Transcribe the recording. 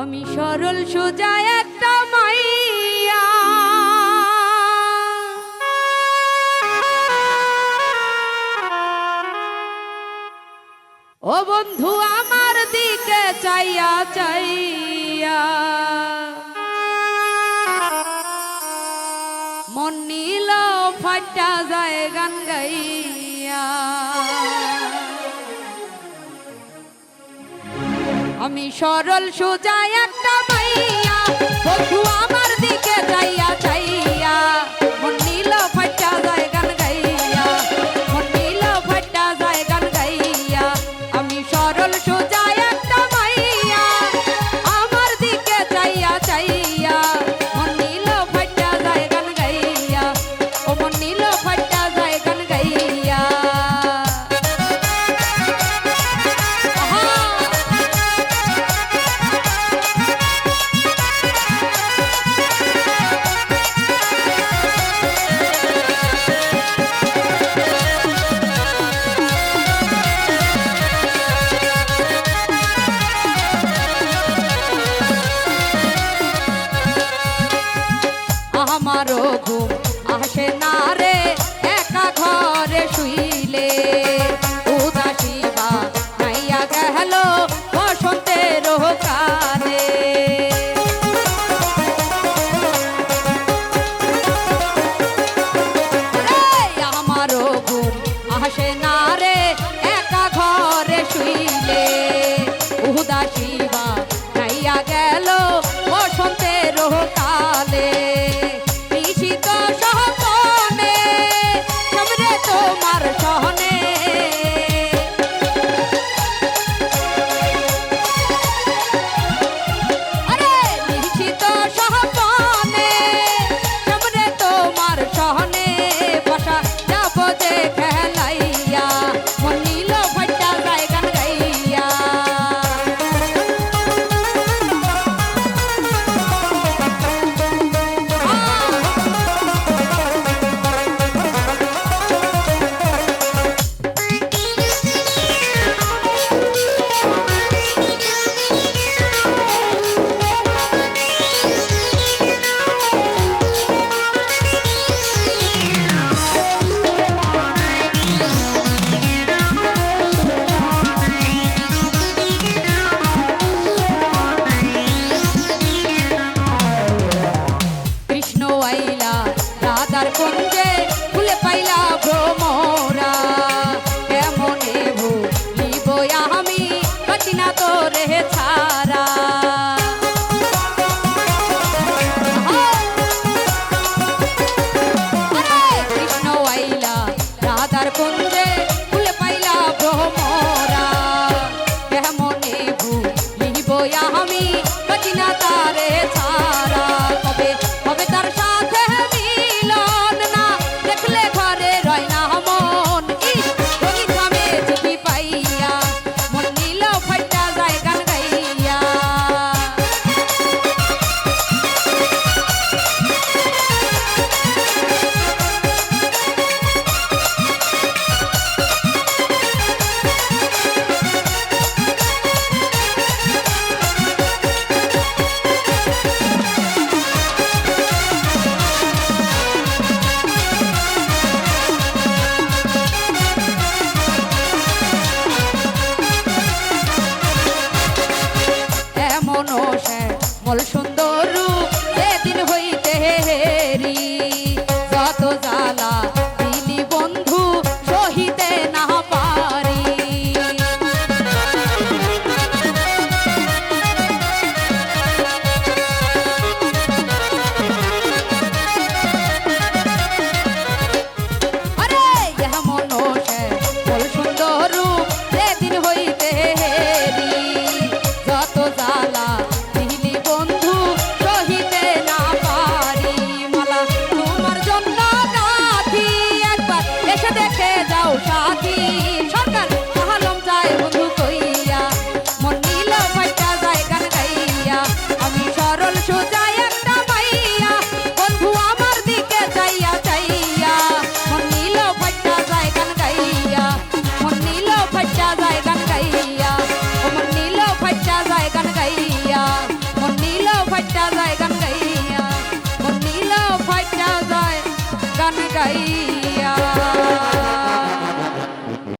আমি সরল সোজা একটা মাইয়া। ও বন্ধু, আমার দিকে চাইয়া চাইয়া। মন নীল ফাটা যায় গান গাইয়া। আমি সরল সোজা একটা বন্ধু আমার দিকে চাইয়া একা ঘরে শুইলে। উদাসী বা নাইয়া গেল বসন্তের কালে আমারও না রে, একা ঘরে শুইলে। উদাসী বা নাইয়া গেল বসন্তের কালে নিশিত সহপনে অনুষে মল সুন্দর গাইয়া